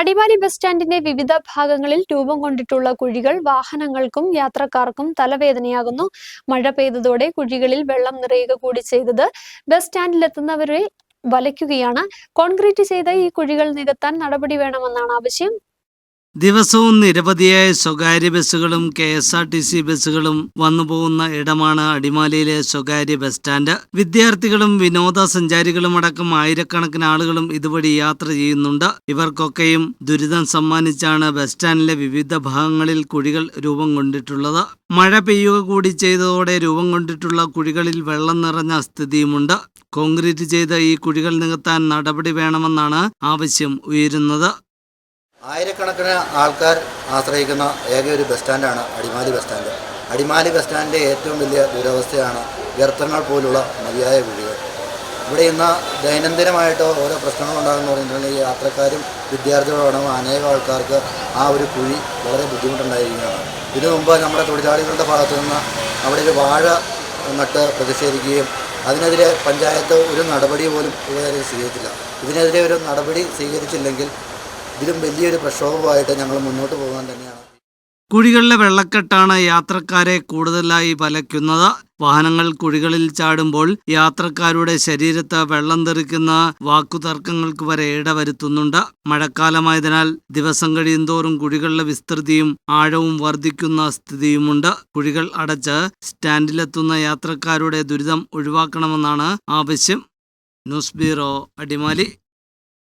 Adimali bus സ്റ്റാൻഡിന്റെ വിവിധ ഭാഗങ്ങളിൽ രൂപം കൊണ്ടിട്ടുള്ള കുഴികൾ വാഹനങ്ങൾക്കും യാത്രക്കാർക്കും തലവേദനയാകുന്നു. മഴ പെയ്തതോടെ കുഴികളിൽ വെള്ളം നിറയുക കൂടി ചെയ്തത് ബസ് സ്റ്റാൻഡിലെത്തുന്നവരെ വലയ്ക്കുകയാണ്. കോൺക്രീറ്റ് ചെയ്ത ഈ കുഴികൾ നികത്താൻ നടപടി വേണമെന്നാണ് ആവശ്യം. ദിവസവും നിരവധിയായ സ്വകാര്യ ബസ്സുകളും K S R T C ബസ്സുകളും വന്നുപോകുന്ന ഇടമാണ് അടിമാലിയിലെ സ്വകാര്യ ബസ് സ്റ്റാൻഡ്. വിദ്യാർത്ഥികളും വിനോദസഞ്ചാരികളും അടക്കം ആയിരക്കണക്കിന് ആളുകളും ഇതുവഴി യാത്ര ചെയ്യുന്നുണ്ട്. ഇവർക്കൊക്കെയും ദുരിതം സമ്മാനിച്ചാണ് ബസ് സ്റ്റാൻഡിലെ വിവിധ ഭാഗങ്ങളിൽ കുഴികൾ രൂപം കൊണ്ടിട്ടുള്ളത്. മഴ പെയ്യുക കൂടി ചെയ്തതോടെ രൂപം കൊണ്ടിട്ടുള്ള കുഴികളിൽ വെള്ളം നിറഞ്ഞ സ്ഥിതിയുമുണ്ട്. കോൺക്രീറ്റ് ചെയ്ത ഈ കുഴികൾ നികത്താൻ നടപടി വേണമെന്നാണ് ആവശ്യം ഉയരുന്നത്. ആയിരക്കണക്കിന് ആൾക്കാർ ആശ്രയിക്കുന്ന ഏക ഒരു bus സ്റ്റാൻഡാണ് Adimali bus stand. Adimali bus സ്റ്റാൻഡിന്റെ ഏറ്റവും വലിയ ദുരവസ്ഥയാണ് ഗർത്തങ്ങൾ പോലുള്ള മതിയായ കുഴികൾ. ഇവിടെ ഇന്ന് ദൈനംദിനമായിട്ട് ഓരോ പ്രശ്നങ്ങൾ ഉണ്ടാകുന്ന പറഞ്ഞിട്ടുണ്ടെങ്കിൽ യാത്രക്കാരും വിദ്യാർത്ഥികളും അനേക ആൾക്കാർക്ക് ആ ഒരു കുഴി വളരെ ബുദ്ധിമുട്ടുണ്ടായിരിക്കുകയാണ്. ഇതിനു മുമ്പ് നമ്മുടെ തൊഴിലാളികളുടെ ഭാഗത്തു നിന്ന് അവിടെ ഒരു വാഴ നട്ട് പ്രതിഷേധിക്കുകയും അതിനെതിരെ പഞ്ചായത്ത് ഒരു നടപടി പോലും ഇതുവരെ സ്വീകരിച്ചില്ല. ഇതിനെതിരെ ഒരു നടപടി സ്വീകരിച്ചില്ലെങ്കിൽ ഇതിലും വലിയൊരു പ്രക്ഷോഭമായിട്ട് ഞങ്ങൾ മുന്നോട്ട് പോകാൻ തന്നെയാണ്. കുഴികളിലെ വെള്ളക്കെട്ടാണ് യാത്രക്കാരെ കൂടുതലായി വലയ്ക്കുന്നത്. വാഹനങ്ങൾ കുഴികളിൽ ചാടുമ്പോൾ യാത്രക്കാരുടെ ശരീരത്ത് വെള്ളം തെറിക്കുന്ന വാക്കുതർക്കങ്ങൾക്ക് വരെ ഇടവരുത്തുന്നുണ്ട്. മഴക്കാലമായതിനാൽ ദിവസം കഴിയുന്തോറും കുഴികളിലെ വിസ്തൃതിയും ആഴവും വർദ്ധിക്കുന്ന സ്ഥിതിയുമുണ്ട്. കുഴികൾ അടച്ച് സ്റ്റാൻഡിലെത്തുന്ന യാത്രക്കാരുടെ ദുരിതം ഒഴിവാക്കണമെന്നാണ് ആവശ്യം. News bureau Adimali.